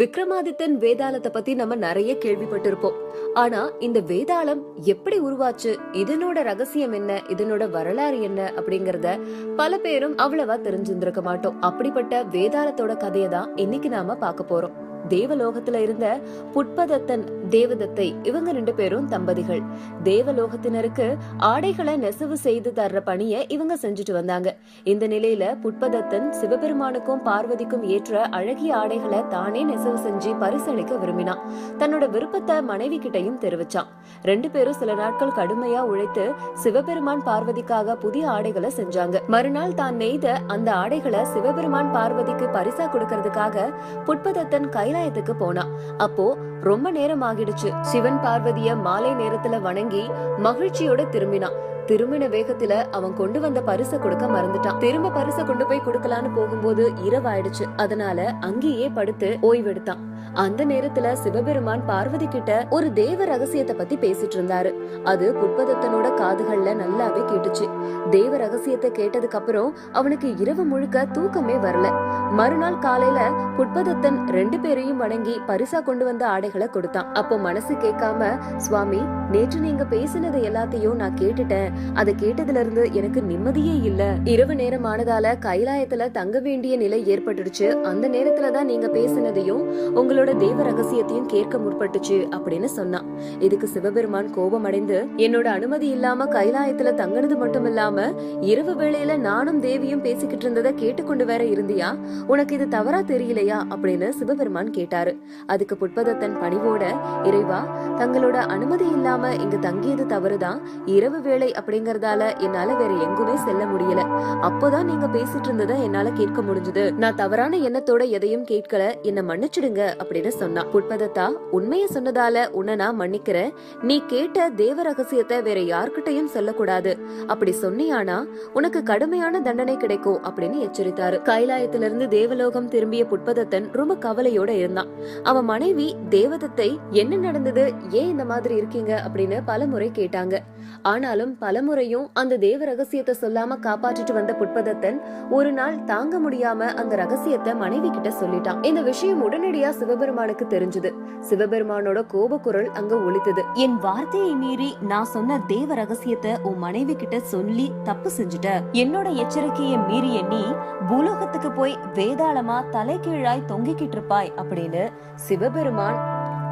விக்ரமாதித்தன் வேதாளத்தை பத்தி நம்ம நிறைய கேள்விப்பட்டிருப்போம். ஆனா இந்த வேதாளம் எப்படி உருவாச்சு? இதனோட ரகசியம் என்ன? இதனோட வரலாறு என்ன? அப்படிங்கறத பல பேரும் அவ்வளவா தெரிஞ்சிருந்திருக்க மாட்டோம். அப்படிப்பட்ட வேதாளத்தோட கதையை தான் இன்னைக்கு நாம பார்க்க போறோம். தேவலோகத்துல இருந்த புட்பதத்தன் தேவதத்தை இவங்க ரெண்டு பேரும் தம்பதிகள். தேவலோகத்தினருக்கு ஆடைகளை நெசவு செய்து தர்ற பணிய இவங்க செஞ்சுட்டு வந்தாங்க. இந்த நிலையில புட்பதத்தன் சிவபெருமானுக்கும் பார்வதிக்கும் ஏற்ற அழகிய ஆடைகளை தானே நெசவு செஞ்சு பரிசளிக்க விரும்பினான். தன்னோட விருப்பத்தை மனைவி கிட்டையும் தெரிவிச்சான். ரெண்டு பேரும் சில நாட்கள் கடுமையா உழைத்து சிவபெருமான் பார்வதிக்காக புதிய ஆடைகளை செஞ்சாங்க. மறுநாள் தான் நெய்த அந்த ஆடைகளை சிவபெருமான் பார்வதிக்கு பரிசா கொடுக்கறதுக்காக புட்பதத்தன் கைலாயத்துக்கு போனான் அப்போ ரொம்ப நேரம் ஆகிடுச்சு. சிவன் பார்வதிய மாலை நேரத்துல வணங்கி மகிழ்ச்சியோட திரும்பினான் திரும்பின வேகத்துல அவன் கொண்டு வந்த பரிச கொடுக்க மறந்துட்டான். திரும்ப பரிச கொண்டு போய் கொடுக்கலான்னு போகும்போது இரவாயிடுச்சு. அதனால அங்கேயே படுத்து ஓய்வெடுத்தான். அந்த நேரத்துல சிவபெருமான் பார்வதி கிட்ட ஒரு தேவ ரகசியத்தை பத்தி பேசிட்டு இருந்தாரு. அது புட்பதத்தனோட காதுகள்ல நல்லாவே கேட்டுச்சு. தேவ ரகசியத்தை கேட்டதுக்கு அப்புறம் அவனுக்கு இரவு முழுக்க தூக்கமே வரல. மறுநாள் காலையில புட்பதத்தன் ரெண்டு பேரையும் வணங்கி பரிசா கொண்டு வந்த ஆடைகளை கொடுத்தான். அப்போ மனசு கேட்காம சுவாமி நேற்று நீங்க பேசினது எல்லாத்தையும் நான் கேட்டுட்டேன். அதை கேட்டதுல இருந்து எனக்கு நிம்மதியே இல்ல. இரவு நேரம் ஆனதால கைலாயத்துல தங்க வேண்டிய நிலை ஏற்பட்டுடுச்சு. அந்த நேரத்துல தான் நீங்க பேசினதையும் உங்களோட தேவ ரகசியத்தையும் கேட்க முற்பட்டுச்சு அப்படின்னு சொன்னான் இதுக்கு சிவபெருமான் கோபம் அடைந்து என்னோட அனுமதி இல்லாம கைலாயத்துல தங்கினது மட்டும் இல்லாம இரவு வேளையில நானும் தேவியும் பேசிக்கிட்டு இருந்ததை கேட்டுக்கொண்டு வேற இருந்தியா? உனக்கு இது தவறா தெரியலையா? அப்படின்னு சிவபெருமான் கேட்டாரு. அதுக்கு புட்பதத்தன் பணிவோட இறைவா தங்களோட அனுமதி இல்லாம இங்க தங்கியது தவறுதான். இரவு வேளை அப்படிங்கறதால என்னால வேற எங்குமே செல்ல முடியல. அப்போதான் நீங்க பேசிட்டு இருந்ததை என்னால கேட்க முடிஞ்சது. நான் தவறான எண்ணத்தோட எதையும் கேட்கல. என்ன மன்னிச்சிடுங்க அப்படின்னு சொன்னான். புட்பதத்தா உண்மைய சொன்னதால உன்னை நான் மன்னிக்கிறேன். நீ கேட்ட தேவ ரகசியத்தை வேற யார்கிட்டயும் சொல்லக்கூடாது. அப்படி சொன்னியானா உனக்கு கடுமையான தண்டனை கிடைக்கும் அப்படின்னு எச்சரித்தாரு. கைலாயத்திலிருந்து தேவலோகம் திரும்பிய புட்பதத்தன் ரொம்ப கவலையோட இருந்தான். அவன் மனைவி தேவதத்தை என்ன நடந்தது? ஏன் இந்த மாதிரி இருக்கீங்க? அப்படின்னு பல முறை கேட்டாங்க. ஆனாலும் பலமுறையும் அந்த தேவ ரகசியத்தை சொல்லாம காப்பாற்றிட்டு வந்த புட்பதத்தன் ஒரு நாள் தாங்க முடியாம அந்த ரகசியத்தை மனைவி கிட்ட சொல்லிட்டான். இந்த விஷயம் உடனடியா சிவபெருமானுக்கு தெரிஞ்சது. சிவபெருமானோட கோபக்குரல் அங்க ஒழித்தது என் வார்த்தையை மீறி நான் சொன்ன தேவ ரகசியத்தை உன் மனைவி கிட்ட சொல்லி தப்பு செஞ்சுட்ட. என்னோட எச்சரிக்கையை மீறிய நீ பூலோகத்துக்கு போய் வேதாளமா தலைகீழாய் தொங்கிக்கிட்டு இருப்பாய் அப்படின்னு சிவபெருமான்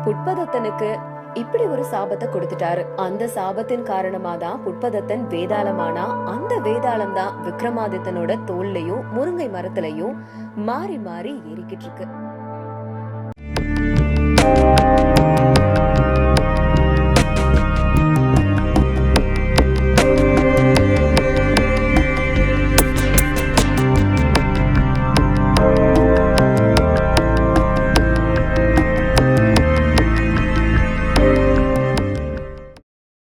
புட்பதத்தனுக்கு இப்படி ஒரு சாபத்தை கொடுத்துட்டாரு. அந்த சாபத்தின் காரணமா தான் புட்பதத்தன் வேதாளமானா அந்த வேதாளம் தான் விக்ரமாதித்தனோட தோல்லையும் முருங்கை மரத்திலையும் மாறி மாறி ஏறிக்கிட்டு இருக்கு.